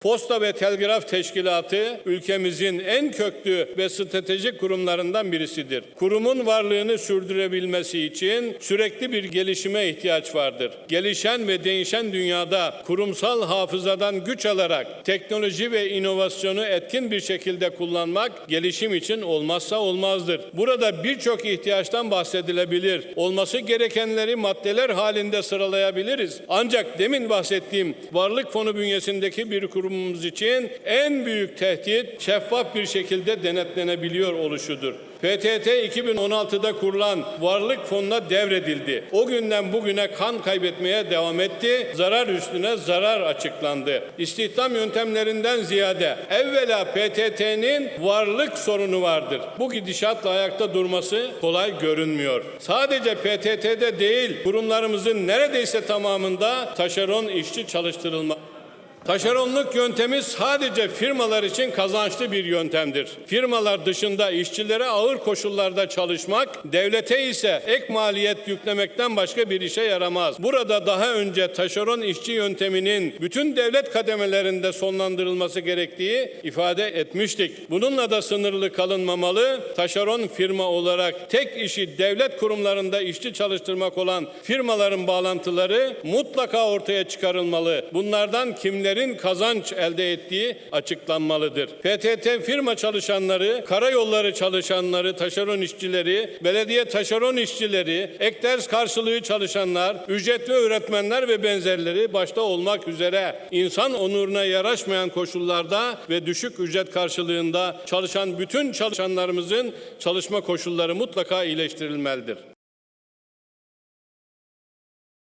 Posta ve Telgraf Teşkilatı ülkemizin en köklü ve stratejik kurumlarından birisidir. Kurumun varlığını sürdürebilmesi için sürekli bir gelişime ihtiyaç vardır. Gelişen ve değişen dünyada kurumsal hafızadan güç alarak teknoloji ve inovasyonu etkin bir şekilde kullanmak gelişim için olmazsa olmazdır. Burada birçok ihtiyaçtan bahsedilebilir. Olması gerekenleri maddeler halinde sıralayabiliriz. Ancak demin bahsettiğim varlık fonu bünyesindeki bir kurumumuz için en büyük tehdit şeffaf bir şekilde denetlenebiliyor oluşudur. PTT 2016'da kurulan varlık fonuna devredildi. O günden bugüne kan kaybetmeye devam etti. Zarar üstüne zarar açıklandı. İstihdam yöntemlerinden ziyade evvela PTT'nin varlık sorunu vardır. Bu gidişatla ayakta durması kolay görünmüyor. Sadece PTT'de değil, kurumlarımızın neredeyse tamamında taşeron işçi çalıştırılma Taşeronluk yöntemi sadece firmalar için kazançlı bir yöntemdir. Firmalar dışında işçilere ağır koşullarda çalışmak, devlete ise ek maliyet yüklemekten başka bir işe yaramaz. Burada daha önce taşeron işçi yönteminin bütün devlet kademelerinde sonlandırılması gerektiği ifade etmiştik. Bununla da sınırlı kalınmamalı. Taşeron firma olarak tek işi devlet kurumlarında işçi çalıştırmak olan firmaların bağlantıları mutlaka ortaya çıkarılmalı. Bunlardan kimlerin kazanç elde ettiği açıklanmalıdır. PTT firma çalışanları, karayolları çalışanları, taşeron işçileri, belediye taşeron işçileri, ek ders karşılığı çalışanlar, ücretli öğretmenler ve benzerleri başta olmak üzere insan onuruna yaraşmayan koşullarda ve düşük ücret karşılığında çalışan bütün çalışanlarımızın çalışma koşulları mutlaka iyileştirilmelidir.